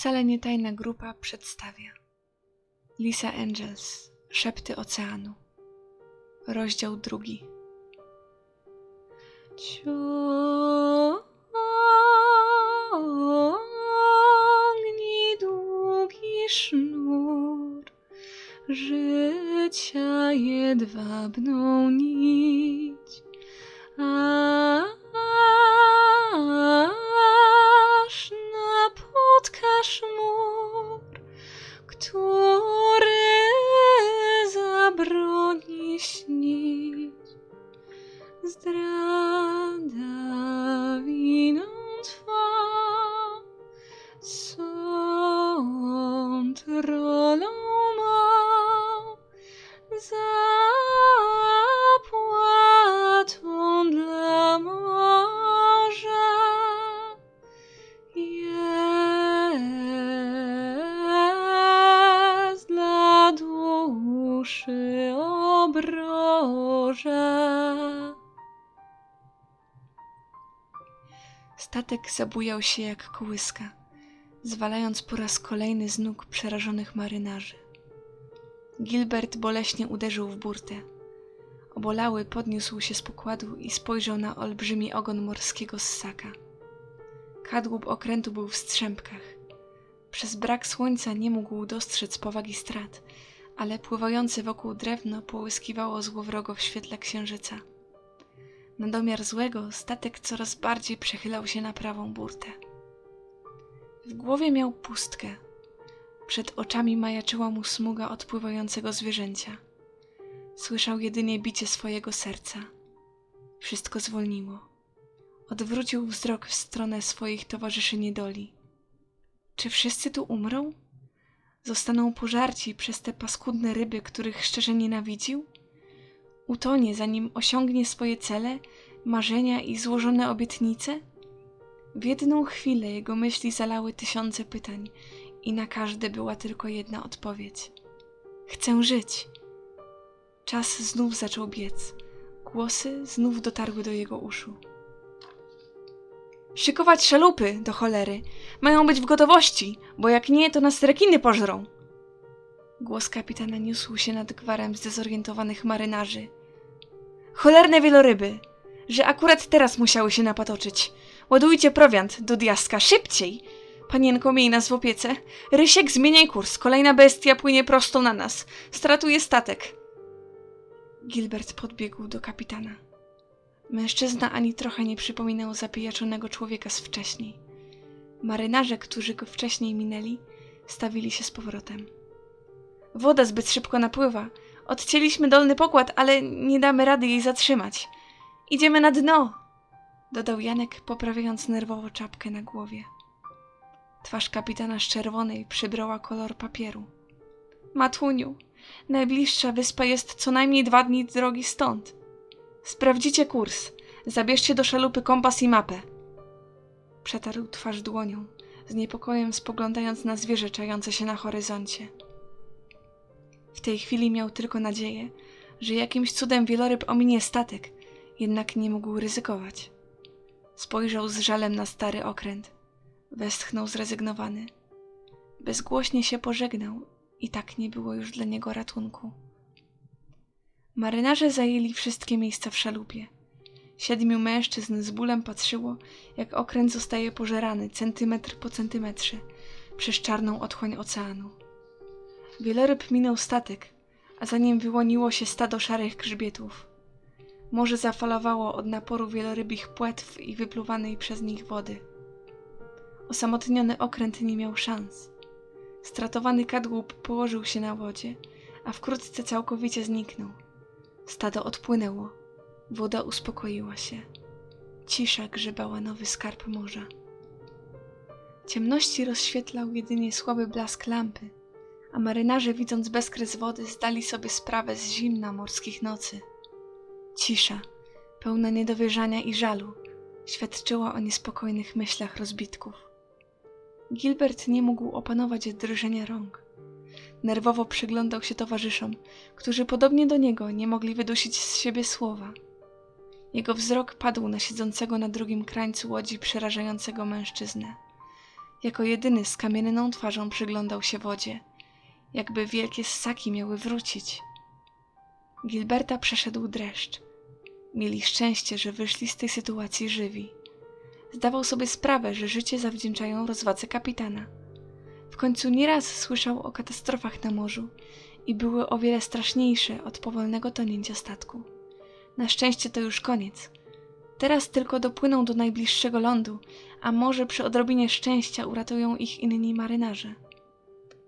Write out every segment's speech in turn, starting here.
wcale nie tajna grupa przedstawia. Lisa Angels, Szepty Oceanu. Rozdział drugi. Ciągnij długi sznur życia jedwabną nić, aż Zdrada Statek zabujał się jak kołyska, zwalając po raz kolejny z nóg przerażonych marynarzy. Gilbert boleśnie uderzył w burtę. Obolały podniósł się z pokładu i spojrzał na olbrzymi ogon morskiego ssaka. Kadłub okrętu był w strzępkach. Przez brak słońca nie mógł dostrzec powagi strat, ale pływające wokół drewno połyskiwało złowrogo w świetle księżyca. Na domiar złego statek coraz bardziej przechylał się na prawą burtę. W głowie miał pustkę. Przed oczami majaczyła mu smuga odpływającego zwierzęcia. Słyszał jedynie bicie swojego serca. Wszystko zwolniło. Odwrócił wzrok w stronę swoich towarzyszy niedoli. Czy wszyscy tu umrą? Zostaną pożarci przez te paskudne ryby, których szczerze nienawidził? Utonie, zanim osiągnie swoje cele, marzenia i złożone obietnice? W jedną chwilę jego myśli zalały tysiące pytań i na każde była tylko jedna odpowiedź. Chcę żyć. Czas znów zaczął biec. Głosy znów dotarły do jego uszu. Szykować szalupy, do cholery. Mają być w gotowości, bo jak nie, to nas rekiny pożrą. Głos kapitana niósł się nad gwarem zdezorientowanych marynarzy. Cholerne wieloryby! Że akurat teraz musiały się napatoczyć. Ładujcie prowiant, do diaska, szybciej! Panienko, miej nas w opiece. Rysiek, zmieniaj kurs. Kolejna bestia płynie prosto na nas. Stratuje statek. Gilbert podbiegł do kapitana. Mężczyzna ani trochę nie przypominał zapijaczonego człowieka z wcześniej. Marynarze, którzy go wcześniej minęli, stawili się z powrotem. Woda zbyt szybko napływa. Odcięliśmy dolny pokład, ale nie damy rady jej zatrzymać. Idziemy na dno! Dodał Janek, poprawiając nerwowo czapkę na głowie. Twarz kapitana z czerwonej przybrała kolor papieru. Matuniu, najbliższa wyspa jest co najmniej dwa dni drogi stąd. Sprawdzicie kurs. Zabierzcie do szalupy kompas i mapę. Przetarł twarz dłonią, z niepokojem spoglądając na zwierzę czające się na horyzoncie. W tej chwili miał tylko nadzieję, że jakimś cudem wieloryb ominie statek, jednak nie mógł ryzykować. Spojrzał z żalem na stary okręt. Westchnął zrezygnowany. Bezgłośnie się pożegnał i tak nie było już dla niego ratunku. Marynarze zajęli wszystkie miejsca w szalupie. Siedmiu mężczyzn z bólem patrzyło, jak okręt zostaje pożerany centymetr po centymetrze przez czarną otchłań oceanu. Wieloryb minął statek, a za nim wyłoniło się stado szarych grzbietów. Morze zafalowało od naporu wielorybich płetw i wypluwanej przez nich wody. Osamotniony okręt nie miał szans. Stratowany kadłub położył się na wodzie, a wkrótce całkowicie zniknął. Stado odpłynęło. Woda uspokoiła się. Cisza grzebała nowy skarb morza. Ciemności rozświetlał jedynie słaby blask lampy, a marynarze, widząc bezkres wody, zdali sobie sprawę z zimna morskich nocy. Cisza, pełna niedowierzania i żalu, świadczyła o niespokojnych myślach rozbitków. Gilbert nie mógł opanować drżenia rąk. Nerwowo przyglądał się towarzyszom, którzy podobnie do niego nie mogli wydusić z siebie słowa. Jego wzrok padł na siedzącego na drugim krańcu łodzi przerażającego mężczyznę. Jako jedyny z kamienną twarzą przyglądał się wodzie, jakby wielkie ssaki miały wrócić. Gilberta przeszedł dreszcz. Mieli szczęście, że wyszli z tej sytuacji żywi. Zdawał sobie sprawę, że życie zawdzięczają rozwadze kapitana. W końcu nieraz słyszał o katastrofach na morzu i były o wiele straszniejsze od powolnego tonięcia statku. Na szczęście to już koniec. Teraz tylko dopłyną do najbliższego lądu, a może przy odrobinie szczęścia uratują ich inni marynarze.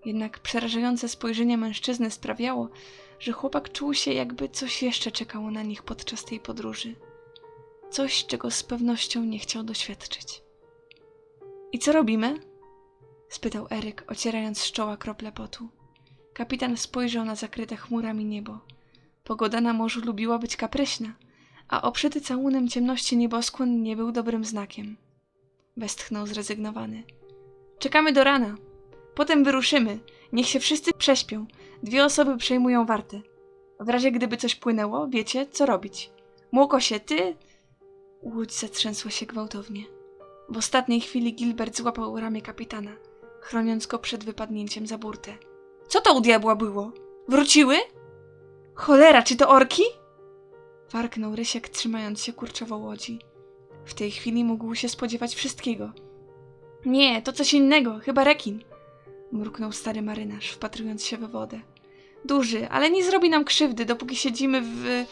Jednak przerażające spojrzenie mężczyzny sprawiało, że chłopak czuł się, jakby coś jeszcze czekało na nich podczas tej podróży. Coś, czego z pewnością nie chciał doświadczyć. I co robimy? spytał Eryk, ocierając z czoła krople potu. Kapitan spojrzał na zakryte chmurami niebo. Pogoda na morzu lubiła być kapryśna, a oprzyty całunem ciemności nieboskłon nie był dobrym znakiem. Westchnął zrezygnowany. Czekamy do rana. Potem wyruszymy. Niech się wszyscy prześpią. Dwie osoby przejmują wartę. W razie gdyby coś płynęło, wiecie, co robić. Młokosie, ty... Łódź zatrzęsła się gwałtownie. W ostatniej chwili Gilbert złapał ramię kapitana, chroniąc go przed wypadnięciem za burtę. Co to u diabła było? Wróciły? Cholera, czy to orki? Warknął Rysiek, trzymając się kurczowo łodzi. W tej chwili mógł się spodziewać wszystkiego. Nie, to coś innego, chyba rekin. Mruknął stary marynarz, wpatrując się we wodę. Duży, ale nie zrobi nam krzywdy, dopóki siedzimy w...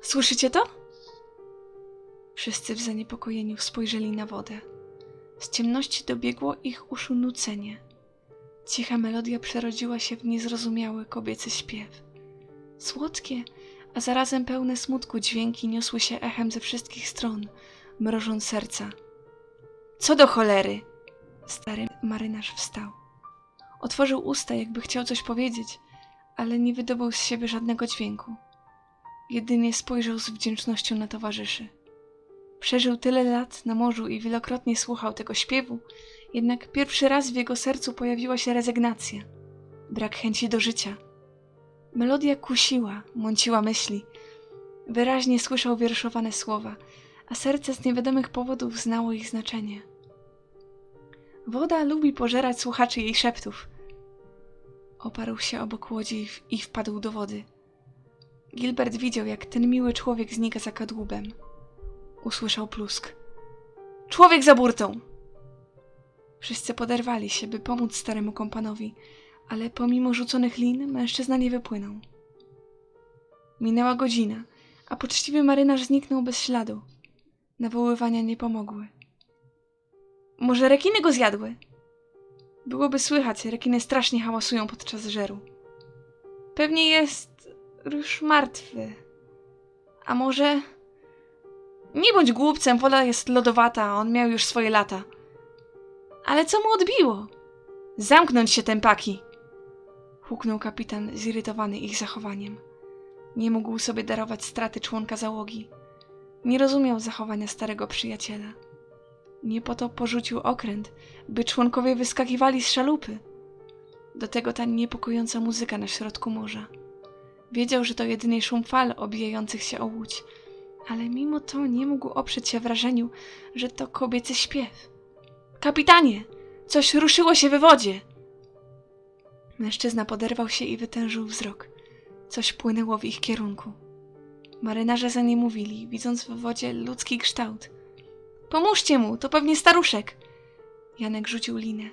Słyszycie to? Wszyscy w zaniepokojeniu spojrzeli na wodę. Z ciemności dobiegło ich uszu nucenie. Cicha melodia przerodziła się w niezrozumiały kobiecy śpiew. Słodkie, a zarazem pełne smutku dźwięki niosły się echem ze wszystkich stron, mrożąc serca. Co do cholery! Stary marynarz wstał. Otworzył usta, jakby chciał coś powiedzieć, ale nie wydobył z siebie żadnego dźwięku. Jedynie spojrzał z wdzięcznością na towarzyszy. Przeżył tyle lat na morzu i wielokrotnie słuchał tego śpiewu, jednak pierwszy raz w jego sercu pojawiła się rezygnacja, brak chęci do życia. Melodia kusiła, mąciła myśli. Wyraźnie słyszał wierszowane słowa, a serce z niewiadomych powodów znało ich znaczenie. Woda lubi pożerać słuchaczy jej szeptów. Oparł się obok łodzi i wpadł do wody. Gilbert widział, jak ten miły człowiek znika za kadłubem. Usłyszał plusk. Człowiek za burtą! Wszyscy poderwali się, by pomóc staremu kompanowi, ale pomimo rzuconych lin mężczyzna nie wypłynął. Minęła godzina, a poczciwy marynarz zniknął bez śladu. Nawoływania nie pomogły. Może rekiny go zjadły? Byłoby słychać, rekiny strasznie hałasują podczas żeru. Pewnie jest już martwy. A może... Nie bądź głupcem, woda jest lodowata, a on miał już swoje lata. Ale co mu odbiło? Zamknąć się, tępaki! Huknął kapitan, zirytowany ich zachowaniem. Nie mógł sobie darować straty członka załogi. Nie rozumiał zachowania starego przyjaciela. Nie po to porzucił okręt, by członkowie wyskakiwali z szalupy. Do tego ta niepokojąca muzyka na środku morza. Wiedział, że to jedynie szum fal obijających się o łódź, ale mimo to nie mógł oprzeć się wrażeniu, że to kobiecy śpiew. Kapitanie! Coś ruszyło się we wodzie! Mężczyzna poderwał się i wytężył wzrok. Coś płynęło w ich kierunku. Marynarze za nie mówili, widząc w wodzie ludzki kształt. Pomóżcie mu, to pewnie staruszek! Janek rzucił linę.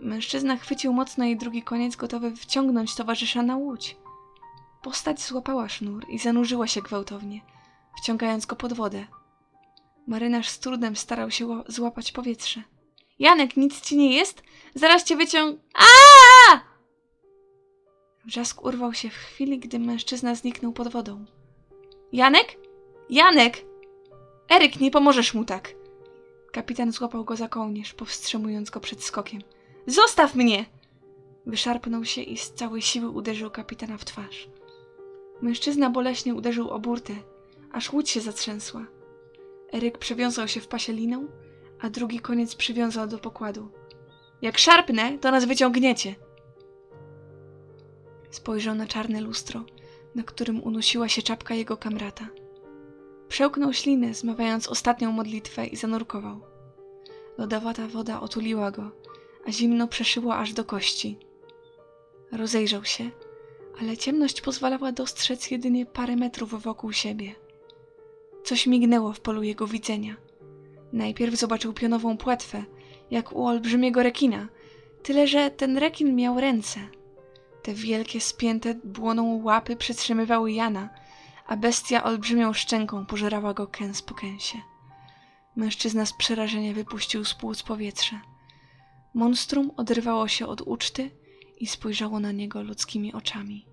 Mężczyzna chwycił mocno jej drugi koniec, gotowy wciągnąć towarzysza na łódź. Postać złapała sznur i zanurzyła się gwałtownie, wciągając go pod wodę. Marynarz z trudem starał się ła- złapać powietrze. Janek, nic ci nie jest? Zaraz cię wyciąg... A! Wrzask urwał się w chwili, gdy mężczyzna zniknął pod wodą. Janek? Janek! Eryk, nie pomożesz mu tak! Kapitan złapał go za kołnierz, powstrzymując go przed skokiem. Zostaw mnie! Wyszarpnął się i z całej siły uderzył kapitana w twarz. Mężczyzna boleśnie uderzył o burtę, aż łódź się zatrzęsła. Eryk przewiązał się w pasie liną, a drugi koniec przywiązał do pokładu. Jak szarpnę, to nas wyciągniecie. Spojrzał na czarne lustro, na którym unosiła się czapka jego kamrata. Przełknął ślinę, zmawiając ostatnią modlitwę i zanurkował. Lodowata woda otuliła go, a zimno przeszyło aż do kości. Rozejrzał się, ale ciemność pozwalała dostrzec jedynie parę metrów wokół siebie. Coś mignęło w polu jego widzenia. Najpierw zobaczył pionową płetwę, jak u olbrzymiego rekina, tyle że ten rekin miał ręce. Te wielkie, spięte błoną łapy przetrzymywały Jana, a bestia olbrzymią szczęką pożerała go kęs po kęsie. Mężczyzna z przerażenia wypuścił z płuc powietrze. Monstrum odrywało się od uczty i spojrzało na niego ludzkimi oczami.